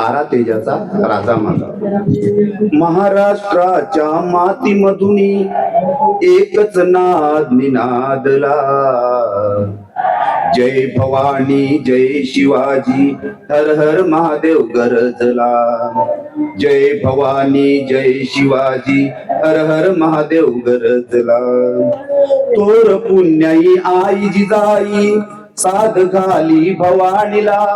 तारा तेजाचा राजा माझा. महाराष्ट्राच्या मातीमधून एकच नाद निनादला. जय भवानी जय शिवाजी हर हर महादेव गरजला. जय भवानी जय शिवाजी हर हर महादेव गरजला. तोर पुण्याई आई जिजाई साध घाली भवानीला.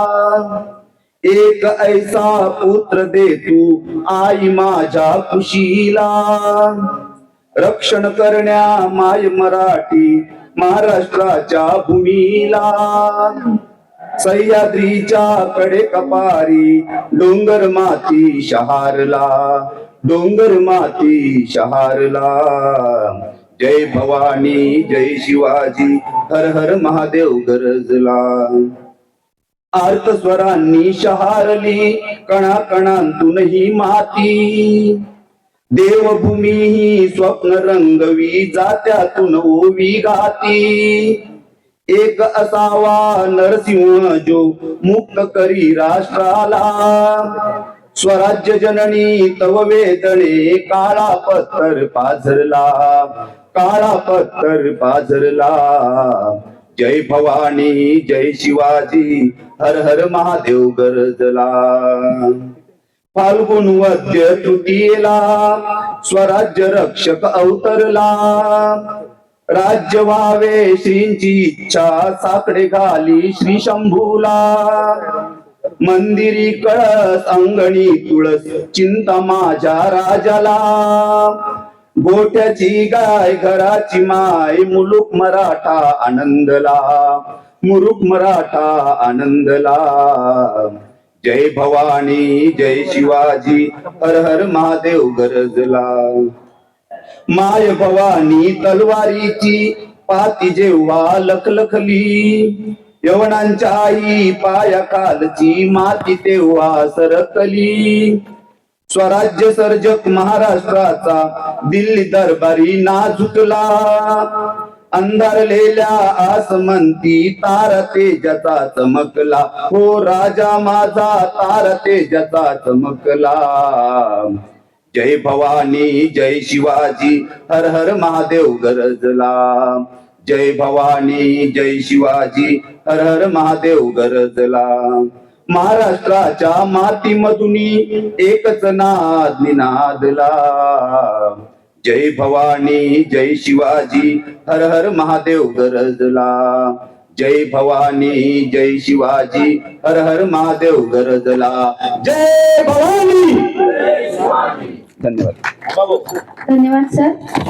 एक ऐसा पुत्र दे तू आई माझ्या खुशीला. रक्षण करण्या माय मराठी महाराष्ट्राच्या भूमीला. सह्याद्रीच्या कडे कपारी डोंगर माती शहारला. डोंगर माती शहारला. जय भवानी जय शिवाजी हर हर महादेव गरजला. आर्त स्वरांनी शहारली कणा कणांतूनही माती. देवभूमी ही स्वप्न रंगवी जात्यातून ओवी गाती. एक असावा नरसिंह जो मुक्त करी राष्ट्राला. स्वराज्य जननी तव वेदने काळा पत्थर पाझरला काळा पत्थर पाझरला. जय भवानी जय शिवाजी हर हर महादेव गरजला. फाल्गुन वद्य तृतीयेला स्वराज्य रक्षक अवतरला. राज्य व्हावे श्रींची इच्छा साकडे घाली श्री शंभूला. मंदिरी कळस अंगणी तुळस चिंता माझ्या राजाला. गोट्याची गाय घराची माय मुलुक मराठा आनंदला. मुरुक मराठा आनंदला. जय भवानी जय शिवाजी हर हर महादेव गरजला. माय भवानी तलवारीची पाती जेव्हा लखलखली यवनांच्या आई पाया कालची माती तेव्हा सरकली. स्वराज्य सर्जक महाराष्ट्राचा दिल्ली दरबारी नाजुकला अंधारलेल्या आसमंती तार तेजाचा चमकला. हो राजा माझा तार तेजाचा चमकला. जय भवानी जय शिवाजी हर हर महादेव गरजला. जय भवानी जय शिवाजी हर हर महादेव गरजला. महाराष्ट्राच्या मातीमधून एकच नाद निनादला. जय भवानी जय शिवाजी हर हर महादेव गरजला. जय भवानी जय शिवाजी हर हर महादेव गरजला. जय भवानी! धन्यवाद. धन्यवाद सर.